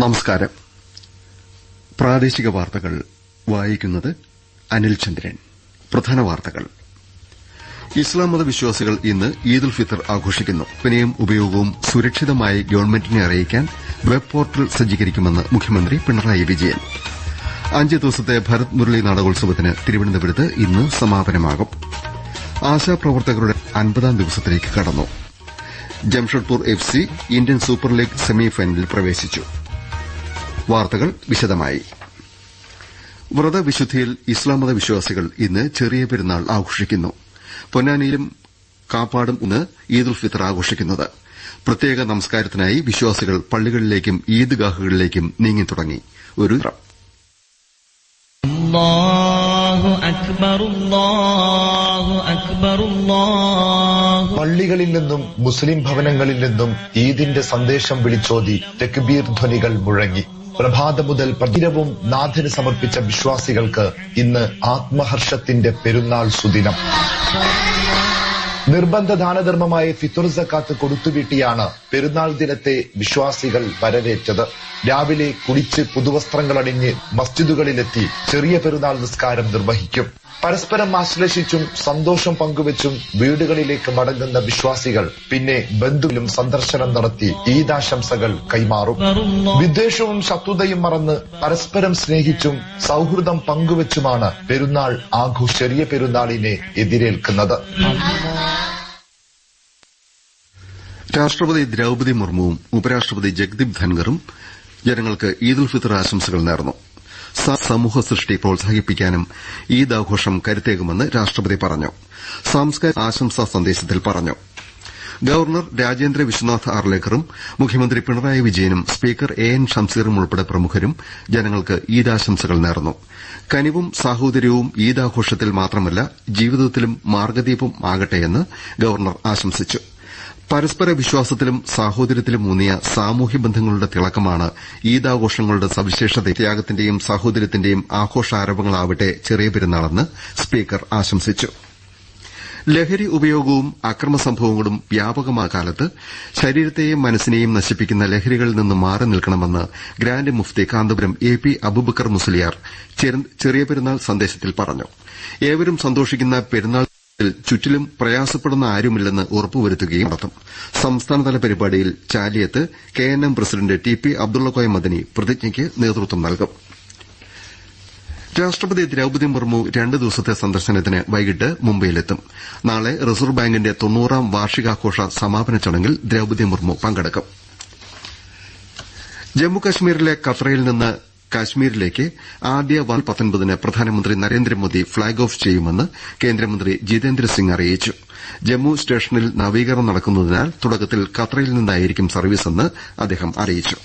നമസ്കാരം. പ്രാദേശിക വാർത്തകൾ വായിക്കുന്നത് അനിൽ ചന്ദ്രൻ. പ്രധാന വാർത്തകൾ. ഇസ്ലാം മത വിശ്വാസികൾ ഇന്ന് ഈദുൽ ഫിത്തർ ആഘോഷിക്കുന്നു. വിനയം ഉപയോഗവും സുരക്ഷിതമായി ഗവൺമെന്റിനെ അറിയിക്കാൻ വെബ് പോർട്ടൽ സജ്ജീകരിക്കുമെന്ന് മുഖ്യമന്ത്രി പിണറായി വിജയൻ. അഞ്ച് ദിവസത്തെ ഭരത് മുരളി നാടകോത്സവത്തിന് തിരുവനന്തപുരത്ത് ഇന്ന് സമാപനമാകും. ആശാപ്രവർത്തകരുടെ അൻപതാം ദിവസത്തിലേക്ക് കടന്നു. Jamshedpur F C Indian super league സെമിഫൈനലിൽ പ്രവേശിച്ചു. വാർത്തകൾ വിശദമായി. വ്രതവിശുദ്ധിയിൽ ഇസ്ലാമത വിശ്വാസികൾ ഇന്ന് ചെറിയ പെരുന്നാൾ ആഘോഷിക്കുന്നു. പൊന്നാനിയിലും കാപ്പാടും ഇന്ന് ഈദ് ഉൽ ഫിത്തർ ആഘോഷിക്കുന്നത്. പ്രത്യേക നമസ്കാരത്തിനായി വിശ്വാസികൾ പള്ളികളിലേക്കും ഈദ്ഗാഹുകളിലേക്കും നീങ്ങി തുടങ്ങി. പള്ളികളിൽ നിന്നും മുസ്ലിം ഭവനങ്ങളിൽ നിന്നും ഈദിന്റെ സന്ദേശം വിളിച്ചോതി തെക്ബീർ ധ്വനികൾ മുഴങ്ങി. പ്രഭാതം മുതൽ പ്രതിരവും നാഥന് സമർപ്പിച്ച വിശ്വാസികൾക്ക് ഇന്ന് ആത്മഹർഷത്തിന്റെ പെരുന്നാൾ സുദിനം. നിർബന്ധ ദാനധർമ്മമായ ഫിത്തുർ സക്കാത്ത് കൊടുത്തുവീട്ടിയാണ് പെരുന്നാൾ ദിനത്തെ വിശ്വാസികൾ വരവേറ്റത്. രാവിലെ കുളിച്ച് പുതുവസ്ത്രങ്ങൾ അണിഞ്ഞ് മസ്ജിദുകളിലെത്തി ചെറിയ പെരുന്നാൾ നിസ്കാരം നിർവഹിക്കും. പരസ്പരം ആശ്ലേഷിച്ചും സന്തോഷം പങ്കുവച്ചും വീടുകളിലേക്ക് മടങ്ങുന്ന വിശ്വാസികൾ പിന്നെ ബന്ധുവിലും സന്ദർശനം നടത്തി ഈദാശംസകൾ കൈമാറും. വിദ്വേഷവും ശത്രുതയും മറന്ന് പരസ്പരം സ്നേഹിച്ചും സൗഹൃദം പങ്കുവച്ചുമാണ് പെരുന്നാൾ ആഘോഷ ചെറിയ പെരുന്നാളിനെ എതിരേൽക്കുന്നത്. രാഷ്ട്രപതി ദ്രൌപതി മുർമുവും ഉപരാഷ്ട്രപതി ജഗ്ദീപ് ധൻഖറും ജനങ്ങൾക്ക് ഈദുൽ ഫിത്തർ ആശംസകൾ നേർന്നു. സമൂഹ സൃഷ്ടി പ്രോത്സാഹിപ്പിക്കാനും ഈദ് ആഘോഷം കരുത്തേകുമെന്ന് രാഷ്ട്രപതി പറഞ്ഞു. സാംസ്കാരിക ആശംസാ സന്ദേശത്തിൽ പറഞ്ഞു. ഗവർണർ രാജേന്ദ്ര വിശ്വനാഥ് ആർലേക്കറും മുഖ്യമന്ത്രി പിണറായി വിജയനും സ്പീക്കർ എ എൻ ഷംസീറും ഉൾപ്പെടെ പ്രമുഖരും ജനങ്ങൾക്ക് ഈദാശംസകൾ നേർന്നു. കനിവും സാഹോദര്യവും ഈദാഘോഷത്തിൽ മാത്രമല്ല ജീവിതത്തിലും മാർഗദീപം ആകട്ടെയെന്ന് ഗവർണർ ആശംസിച്ചു. പരസ്പര വിശ്വാസത്തിലും സാഹോദര്യത്തിലും ഊന്നിയ സാമൂഹ്യ ബന്ധങ്ങളുടെ തിളക്കമാണ് ഈദാഘോഷങ്ങളുടെ സവിശേഷത. ത്യാഗത്തിന്റെയും സാഹോദര്യത്തിന്റെയും ആഘോഷാരവങ്ങളാവട്ടെ ചെറിയ പെരുന്നാളെന്ന് സ്പീക്കർ ആശംസിച്ചു. ലഹരി ഉപയോഗവും അക്രമ സംഭവങ്ങളും വ്യാപകമായ കാലത്ത് ശരീരത്തെയും മനസ്സിനെയും നശിപ്പിക്കുന്ന ലഹരികളിൽ നിന്ന് മാറി നിൽക്കണമെന്ന് ഗ്രാന്റ് മുഫ്തി കാന്തപുരം എ പി അബുബക്കർ മുസ്ലിയാർ ചെറിയ പെരുന്നാൾ സന്ദേശത്തിൽ പറഞ്ഞു. ഏവരും സന്തോഷിക്കുന്ന പെരുന്നാൾ ചുറ്റിലും പ്രയാസപ്പെടുന്ന ആരുമില്ലെന്ന് ഉറപ്പുവരുത്തുകയും നടത്തും. സംസ്ഥാനതല പരിപാടിയിൽ ചാലിയത്ത് K N M president T P Abdullakoya Madani പ്രതിജ്ഞയ്ക്ക് നേതൃത്വം നൽകും. രാഷ്ട്രപതി ദ്രൌപതി മുർമു രണ്ട് ദിവസത്തെ സന്ദർശനത്തിന് വൈകിട്ട് മുംബൈയിലെത്തും. നാളെ റിസർവ് ബാങ്കിന്റെ തൊണ്ണൂറാം വാർഷികാഘോഷ സമാപന ചടങ്ങിൽ ദ്രൌപതി മുർമു പങ്കെടുക്കും. ജമ്മുകശ്മീരിലെ കത്രയിൽ നിന്ന് കാശ്മീരിലേക്ക് ആദ്യ വന്ദേ പത്തൊൻപതിന് പ്രധാനമന്ത്രി നരേന്ദ്രമോദി ഫ്ളാഗ് ഓഫ് ചെയ്യുമെന്ന് കേന്ദ്രമന്ത്രി ജിതേന്ദ്രസിംഗ് അറിയിച്ചു. ജമ്മു സ്റ്റേഷനിൽ നവീകരണം നടക്കുന്നതിനാൽ തുടക്കത്തിൽ ഖത്രയിൽ നിന്നായിരിക്കും സർവീസെന്ന് അദ്ദേഹം അറിയിച്ചു.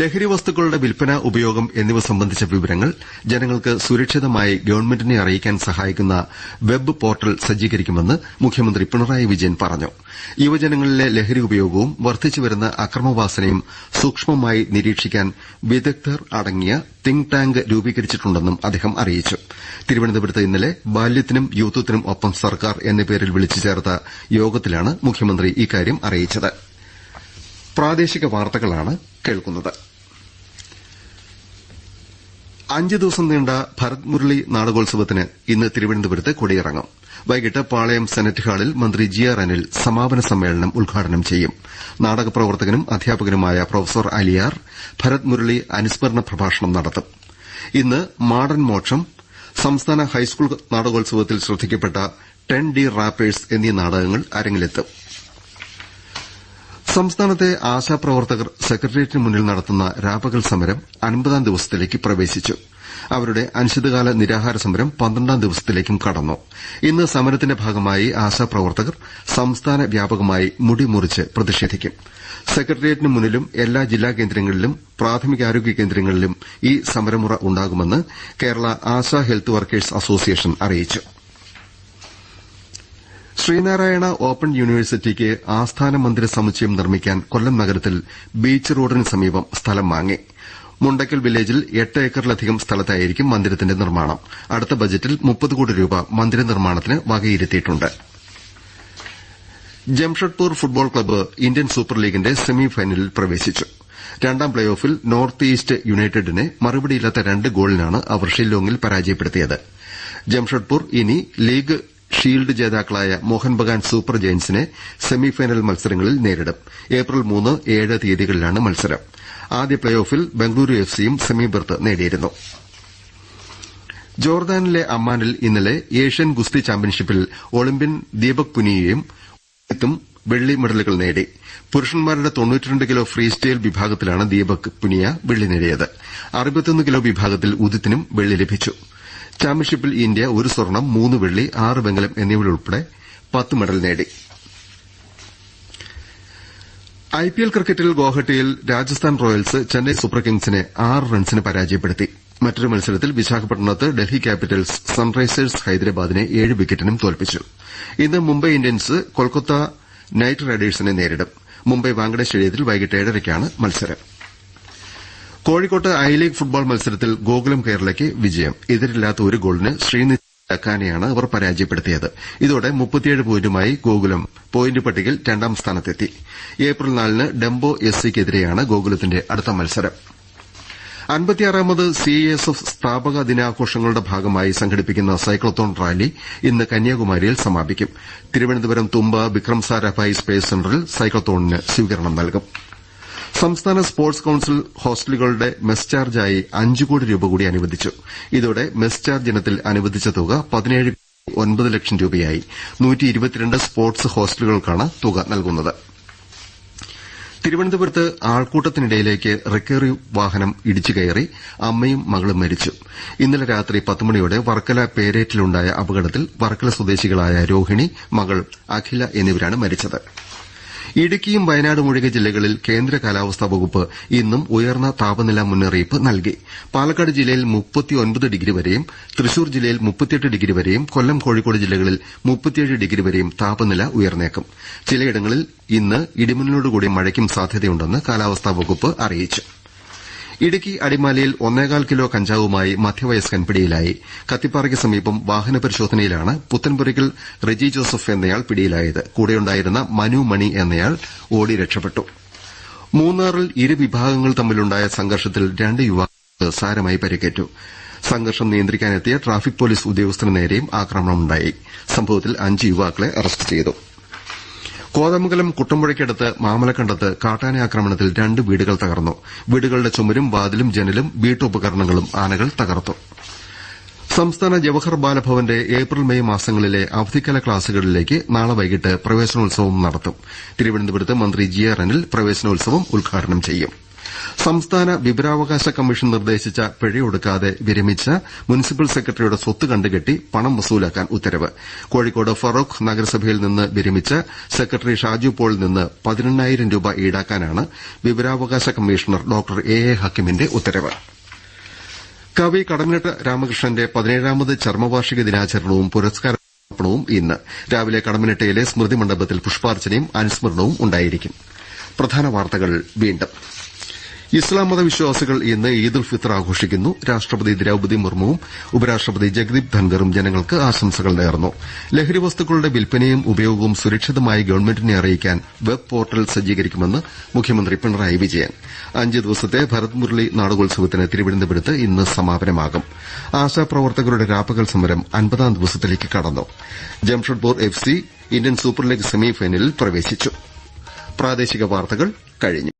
ലഹരി വസ്തുക്കളുടെ വിൽപ്പന ഉപയോഗം എന്നിവ സംബന്ധിച്ച വിവരങ്ങൾ ജനങ്ങൾക്ക് സുരക്ഷിതമായി ഗവൺമെന്റിനെ അറിയിക്കാൻ സഹായിക്കുന്ന വെബ് പോർട്ടൽ സജ്ജീകരിക്കുമെന്ന് മുഖ്യമന്ത്രി പിണറായി വിജയൻ പറഞ്ഞു. യുവജനങ്ങളിലെ ലഹരി ഉപയോഗവും വർദ്ധിച്ചുവരുന്ന അക്രമവാസനയും സൂക്ഷ്മമായി നിരീക്ഷിക്കാൻ വിദഗ്ധർ അടങ്ങിയ തിങ്ക് ടാങ്ക് രൂപീകരിച്ചിട്ടുണ്ടെന്നും അദ്ദേഹം അറിയിച്ചു. തിരുവനന്തപുരത്ത് ഇന്നലെ ബാല്യത്തിനും യൂത്വത്തിനും ഒപ്പം സർക്കാർ എന്ന പേരിൽ വിളിച്ചു ചേർത്ത യോഗത്തിലാണ് മുഖ്യമന്ത്രി ഇക്കാര്യം അറിയിച്ചത്. പ്രാദേശിക വാർത്തകളാണ് കേൾക്കുന്നത്. അഞ്ച് ദിവസം നീണ്ട ഭരത് മുരളി നാടകോത്സവത്തിന് ഇന്ന് തിരുവനന്തപുരത്ത് കൊടിയിറങ്ങും. വൈകിട്ട് പാളയം സെനറ്റ് ഹാളിൽ മന്ത്രി ജി ആർ അനിൽ സമാപന സമ്മേളനം ഉദ്ഘാടനം ചെയ്യും. നാടക പ്രവർത്തകനും അധ്യാപകനുമായ പ്രൊഫസർ അലിയാർ ഭരത് മുരളി അനുസ്മരണ പ്രഭാഷണം നടത്തും. ഇന്ന് മാടൻ മോക്ഷം സംസ്ഥാന ഹൈസ്കൂൾ നാടകോത്സവത്തിൽ ശ്രദ്ധിക്കപ്പെട്ട ടെൻ ഡി റാപ്പേഴ്സ് എന്നീ നാടകങ്ങൾ അരങ്ങിലെത്തും. സംസ്ഥാനത്തെ ആശാപ്രവർത്തകർ സെക്രട്ടേറിയറ്റിന് മുന്നിൽ നടത്തുന്ന രാപ്പകൽ സമരം അൻപതാം ദിവസത്തിലേക്ക് പ്രവേശിച്ചു. അവരുടെ അനിശ്ചിതകാല നിരാഹാര സമരം പന്ത്രണ്ടാം ദിവസത്തിലേക്കും കടന്നു. ഇന്ന് സമരത്തിന്റെ ഭാഗമായി ആശാപ്രവർത്തകർ സംസ്ഥാന വ്യാപകമായി മുടിമുറിച്ച് പ്രതിഷേധിക്കും. സെക്രട്ടേറിയറ്റിന് മുന്നിലും എല്ലാ ജില്ലാ കേന്ദ്രങ്ങളിലും പ്രാഥമികാരോഗ്യ കേന്ദ്രങ്ങളിലും ഈ സമരമുറ ഉണ്ടാകുമെന്ന് Kerala ASHA health workers association അറിയിച്ചു. ശ്രീനാരായണ ഓപ്പൺ യൂണിവേഴ്സിറ്റിക്ക് ആസ്ഥാന മന്ദിര സമുച്ചയം നിർമ്മിക്കാൻ കൊല്ലം നഗരത്തിൽ ബീച്ച് റോഡിന് സമീപം സ്ഥലം വാങ്ങി. മുണ്ടക്കൽ വില്ലേജിൽ എട്ട് ഏക്കറിലധികം സ്ഥലത്തായിരിക്കും മന്ദിരത്തിന്റെ നിർമ്മാണം. അടുത്ത ബജറ്റിൽ മുപ്പത് കോടി രൂപ മന്ദിര നിർമ്മാണത്തിന് വകയിരുത്തിയിട്ടുണ്ട്. Jamshedpur football club Indian super ലീഗിന്റെ സെമി ഫൈനലിൽ പ്രവേശിച്ചു. രണ്ടാം പ്ലേ ഓഫിൽ നോർത്ത് ഈസ്റ്റ് യുണൈറ്റഡിനെ മറുപടിയില്ലാത്ത രണ്ട് ഗോളിനാണ് അവർ ഷില്ലോങ്ങിൽ പരാജയപ്പെടുത്തിയത്. ജംഷഡ്പൂർ ഇനി ലീഗ് ഷീൽഡ് ജേതാക്കളായ മോഹൻ ബഗാൻ സൂപ്പർ ജയന്റ്സിനെ സെമിഫൈനൽ മത്സരങ്ങളിൽ നേരിടും. ഏപ്രിൽ മൂന്ന് ഏഴ് തീയതികളിലാണ് മത്സരം. ആദ്യ പ്ലേ ഓഫിൽ ബംഗളൂരു എഫ് സിയും സെമി നേടിയിരുന്നു. ജോർദാനിലെ അമ്മാനിൽ ഇന്നലെ ഏഷ്യൻ ഗുസ്തി ചാമ്പ്യൻഷിപ്പിൽ ഒളിമ്പ്യൻ ദീപക് പുനിയയും വെള്ളി മെഡലുകൾ നേടി. പുരുഷന്മാരുടെ തൊണ്ണൂറ്റിരണ്ട് കിലോ ഫ്രീ സ്റ്റൈൽ വിഭാഗത്തിലാണ് ദീപക് പുനിയ വെള്ളി നേടിയത്. അറുപത്തിയൊന്ന് കിലോ വിഭാഗത്തിൽ ഉദിത്തിനും വെള്ളി ലഭിച്ചു. ചാമ്പ്യൻഷിപ്പിൽ ഇന്ത്യ ഒരു സ്വർണം മൂന്ന് വെള്ളി ആറ് വെങ്കലം എന്നിവയുൾപ്പെടെ പത്ത് മെഡൽ നേടി. ഐപിഎൽ ക്രിക്കറ്റിൽ ഗോഹട്ടിയിൽ രാജസ്ഥാൻ റോയൽസ് ചെന്നൈ സൂപ്പർ കിങ്സിനെ ആറ് റൺസിന് പരാജയപ്പെടുത്തി. മറ്റൊരു മത്സരത്തിൽ വിശാഖപട്ടണത്ത് ഡൽഹി ക്യാപിറ്റൽസ് സൺറൈസേഴ്സ് ഹൈദരാബാദിനെ ഏഴ് വിക്കറ്റിനും തോൽപ്പിച്ചു. ഇന്ന് മുംബൈ ഇന്ത്യൻസ് കൊൽക്കത്ത നൈറ്റ് റൈഡേഴ്സിനെ നേരിടും. മുംബൈ വാങ്കഡെ സ്റ്റേഡിയത്തിൽ വൈകിട്ട് ഏഴരയ്ക്കാണ് മത്സരം. കോഴിക്കോട്ട് ഐ ലീഗ് ഫുട്ബോൾ മത്സരത്തിൽ ഗോകുലം കേരളയ്ക്ക് വിജയം. എതിരില്ലാത്ത ഒരു ഗോളിന് ശ്രീനിധി ലക്കാനെയാണ് അവർ പരാജയപ്പെടുത്തിയത്. ഇതോടെ പോയിന്റുമായി ഗോകുലം പോയിന്റ് പട്ടികയിൽ രണ്ടാം സ്ഥാനത്തെത്തി. ഏപ്രിൽ നാലിന് ഡംബോ എസ് സിക്കെതിരെയാണ് ഗോകുലത്തിന്റെ അടുത്ത മത്സരം. അൻപത്തിയാറാമത് സിഐഎസ്എഫ് സ്ഥാപക ദിനാഘോഷങ്ങളുടെ ഭാഗമായി സംഘടിപ്പിക്കുന്ന സൈക്ലത്തോൺ റാലി ഇന്ന് കന്യാകുമാരിയിൽ സമാപിക്കും. തിരുവനന്തപുരം തുമ്പ വിക്രം സാരാഭായി സ്പേസ് സെന്ററിൽ സൈക്ലത്തോണിന് സ്വീകരണം നൽകും. സംസ്ഥാന സ്പോർട്സ് കൌൺസിൽ ഹോസ്റ്റലുകളുടെ മെസ് ചാർജായി അഞ്ച് കോടി രൂപ കൂടി അനുവദിച്ചു. ഇതോടെ മെസ് ചാർജ് ഇനത്തിൽ അനുവദിച്ച തുക പതിനേഴ് കോടി ഒൻപത് ലക്ഷം രൂപയായി. സ്പോർട്സ് ഹോസ്റ്റലുകൾക്കാണ് തുക നൽകുന്നത്. തിരുവനന്തപുരത്ത് ആൾക്കൂട്ടത്തിനിടയിലേക്ക് റിക്കവറി വാഹനം ഇടിച്ചുകയറി അമ്മയും മകളും മരിച്ചു. ഇന്നലെ രാത്രി പത്തുമണിയോടെ വർക്കല പേരേറ്റിലുണ്ടായ അപകടത്തിൽ വർക്കല സ്വദേശികളായ രോഹിണി മകൾ അഖില എന്നിവരാണ് മരിച്ചത്. ഇടുക്കിയും വയനാടും ഒഴികെ ജില്ലകളിൽ കേന്ദ്ര കാലാവസ്ഥാ വകുപ്പ് ഇന്നും ഉയർന്ന താപനില മുന്നറിയിപ്പ് നൽകി. പാലക്കാട് ജില്ലയിൽ ഡിഗ്രി വരെയും തൃശൂർ ജില്ലയിൽ ഡിഗ്രി വരെയും കൊല്ലം കോഴിക്കോട് ജില്ലകളിൽ ഡിഗ്രി വരെയും താപനില ഉയർന്നേക്കും. ചിലയിടങ്ങളിൽ ഇന്ന് ഇടിമിന്നലോടുകൂടിയ മഴയ്ക്കും സാധ്യതയുണ്ടെന്ന് കാലാവസ്ഥാ വകുപ്പ് അറിയിച്ചു. ഇടുക്കി അടിമാലിയിൽ ഒന്നേകാൽ കിലോ കഞ്ചാവുമായി മധ്യവയസ്കൻ പിടിയിലായി. കത്തിപ്പാറയ്ക്ക് സമീപം വാഹന പരിശോധനയിലാണ് പുത്തൻപുരയ്ക്കൽ റെജി ജോസഫ് എന്നയാൾ പിടിയിലായത്. കൂടെയുണ്ടായിരുന്ന മനു മണി എന്നയാൾ ഓടി രക്ഷപ്പെട്ടു. മൂന്നാറിൽ ഇരുവിഭാഗങ്ങൾ തമ്മിലുണ്ടായ സംഘർഷത്തിൽ രണ്ട് യുവാക്കൾക്ക് സാരമായി പരിക്കേറ്റു. സംഘർഷം നിയന്ത്രിക്കാനെത്തിയ ട്രാഫിക് പോലീസ് ഉദ്യോഗസ്ഥന് നേരെയും ആക്രമണമുണ്ടായി. സംഭവത്തിൽ അഞ്ച് യുവാക്കളെ അറസ്റ്റ് ചെയ്തു. കോതമംഗലം കുട്ടമ്പുഴയ്ക്കടുത്ത് മാമലക്കണ്ടത്ത് കാട്ടാന ആക്രമണത്തിൽ രണ്ട് വീടുകൾ തകർന്നു. വീടുകളുടെ ചുമരും വാതിലും ജനലും വീട്ടുപകരണങ്ങളും ആനകൾ തകർത്തു. സംസ്ഥാന ജവഹർ ബാലഭവന്റെ ഏപ്രിൽ മെയ് മാസങ്ങളിലെ അവധിക്കാല ക്ലാസുകളിലേക്ക് നാളെ വൈകിട്ട് പ്രവേശനോത്സവം നടത്തും. തിരുവനന്തപുരത്ത് മന്ത്രി ജി ആർ അനിൽ പ്രവേശനോത്സവം ഉദ്ഘാടനം ചെയ്യും. സംസ്ഥാന വിവരാവകാശ കമ്മീഷൻ നിർദ്ദേശിച്ച പിഴയൊടുക്കാതെ വിരമിച്ച മുനിസിപ്പൽ സെക്രട്ടറിയുടെ സ്വത്ത് കണ്ടുകെട്ടി പണം വസൂലാക്കാൻ ഉത്തരവ്. കോഴിക്കോട് ഫറോക്ക് നഗരസഭയിൽ നിന്ന് വിരമിച്ച സെക്രട്ടറി ഷാജു പോളിൽ നിന്ന് പതിനെണ്ണായിരം രൂപ ഈടാക്കാനാണ് വിവരാവകാശ കമ്മീഷണർ ഡോക്ടർ എ എ ഹക്കിമിന്റെ ഉത്തരവ്. കവി കടമനിട്ട രാമകൃഷ്ണന്റെ പതിനേഴാമത് ചർമ്മവാർഷിക ദിനാചരണവും പുരസ്കാര സമർപ്പണവും ഇന്ന്. രാവിലെ കടമനിട്ടയിലെ സ്മൃതി മണ്ഡപത്തിൽ പുഷ്പാർച്ചനയും അനുസ്മരണവും ഉണ്ടായിരിക്കും. പ്രധാന വാർത്തകൾ വീണ്ടും. ഇസ്ലാം മത വിശ്വാസികൾ ഇന്ന് ഈദ് ഉൽ ഫിത്തർ ആഘോഷിക്കുന്നു. രാഷ്ട്രപതി ദ്രൌപതി മുർമുവും ഉപരാഷ്ട്രപതി ജഗദീപ് ധൻഖറും ജനങ്ങൾക്ക് ആശംസകൾ നേർന്നു. ലഹരി വസ്തുക്കളുടെ വിൽപ്പനയും ഉപയോഗവും സുരക്ഷിതമായി ഗവൺമെന്റിനെ അറിയിക്കാൻ വെബ് പോർട്ടൽ സജ്ജീകരിക്കുമെന്ന് മുഖ്യമന്ത്രി പിണറായി വിജയൻ. അഞ്ച് ദിവസത്തെ ഭരത് മുരളി നാടകോത്സവത്തിന് തിരുവനന്തപുരത്ത് ഇന്ന് സമാപനമാകും. ആശാപ്രവർത്തകരുടെ രാപ്പകൽ സമരം അൻപതാം ദിവസത്തിലേക്ക് കടന്നു. Jamshedpur F Indian super league സെമിഫൈനലിൽ പ്രവേശിച്ചു. പ്രാദേശിക വാർത്തകൾ കഴിഞ്ഞു.